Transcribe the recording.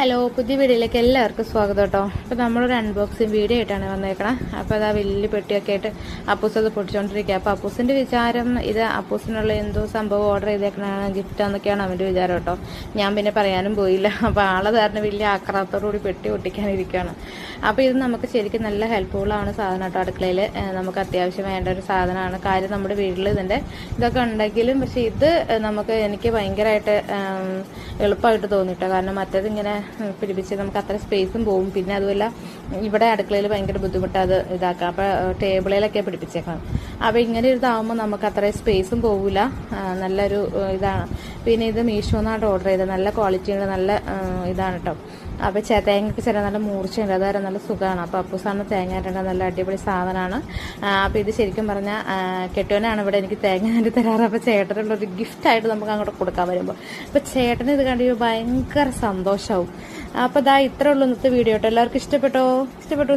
Hello പുതിയ വീഡിയോയിലേക്ക് എല്ലാവർക്കും സ്വാഗതം കേട്ടോ. അപ്പോൾ നമ്മളൊരു അൺബോക്സിങ് വീഡിയോ ആയിട്ടാണ് വന്നേക്കണം. അപ്പോൾ അത് ആ വലിയ പെട്ടിയൊക്കെ ആയിട്ട് അപ്പൂസ് അത് പൊട്ടിച്ചുകൊണ്ടിരിക്കുക അപ്പോൾ അപ്പൂസിന്റെ വിചാരം ഇത് അപ്പൂസിനുള്ള എന്തോ സംഭവം ഓർഡർ ചെയ്തേക്കണതാണ് ഗിഫ്റ്റ് എന്നൊക്കെയാണ് അവന്റെ വിചാരം കേട്ടോ. ഞാൻ പിന്നെ പറയാനും പോയില്ല. അപ്പോൾ ആളെ കാരണം വലിയ ആക്രാത്തോടുകൂടി പെട്ടി പൊട്ടിക്കാനിരിക്കുകയാണ് അപ്പോൾ ഇത് നമുക്ക് ശരിക്കും നല്ല ഹെൽപ്ഫുള്ളാണ് സാധനം കേട്ടോ അടുക്കളയിൽ നമുക്ക് അത്യാവശ്യം വേണ്ട ഒരു സാധനമാണ്. കാര്യം നമ്മുടെ വീട്ടിൽ ഇതിന്റെ ഇതൊക്കെ ഉണ്ടെങ്കിലും പക്ഷേ ഇത് നമുക്ക് എനിക്ക് ഭയങ്കരമായിട്ട് എളുപ്പമായിട്ട് തോന്നിട്ടോ. കാരണം മറ്റേത് ഇങ്ങനെ പിടിപ്പിച്ച് നമുക്ക് അത്ര സ്പേസും പോകും പിന്നെ അതുമല്ല ഇവിടെ അടുക്കളയിൽ ഭയങ്കര ബുദ്ധിമുട്ട് അത് ഇതാക്കാം. അപ്പോൾ ടേബിളിലൊക്കെ പിടിപ്പിച്ചേക്കണം. അപ്പോൾ ഇങ്ങനെ ഇതാവുമ്പോൾ നമുക്ക് അത്രയും സ്പേസും പോവില്ല നല്ലൊരു ഇതാണ്. പിന്നെ ഇത് മീഷോന്നാണ് ഓർഡർ ചെയ്തത്. നല്ല ക്വാളിറ്റിയുള്ള നല്ല ഇതാണ് കേട്ടോ അപ്പോൾ ചേ തേങ്ങയ്ക്ക് ചില നല്ല മൂർച്ചയുണ്ട്. അതായത് നല്ല സുഖമാണ്. അപ്പോൾ അപ്പൂസാണ് തേങ്ങ ഇടേണ്ട നല്ല അടിപൊളി സാധനമാണ്. അപ്പോൾ ഇത് ശരിക്കും പറഞ്ഞാൽ കെട്ടുവനാണ് ഇവിടെ എനിക്ക് തേങ്ങ ആയിട്ട് തരാറ്. അപ്പോൾ ചേട്ടനുള്ള ഒരു ഗിഫ്റ്റായിട്ട് നമുക്ക് അങ്ങോട്ട് കൊടുക്കാൻ വരുമ്പോൾ അപ്പോൾ ചേട്ടന് ഇത് കണ്ടു ഭയങ്കര സന്തോഷമാവും അപ്പോൾ ഇതാ ഇത്രേ ഉള്ളൂ ഇന്നത്തെ വീഡിയോ കേട്ടോ എല്ലാവർക്കും ഇഷ്ടപ്പെട്ടോ? ഇഷ്ടപ്പെട്ടു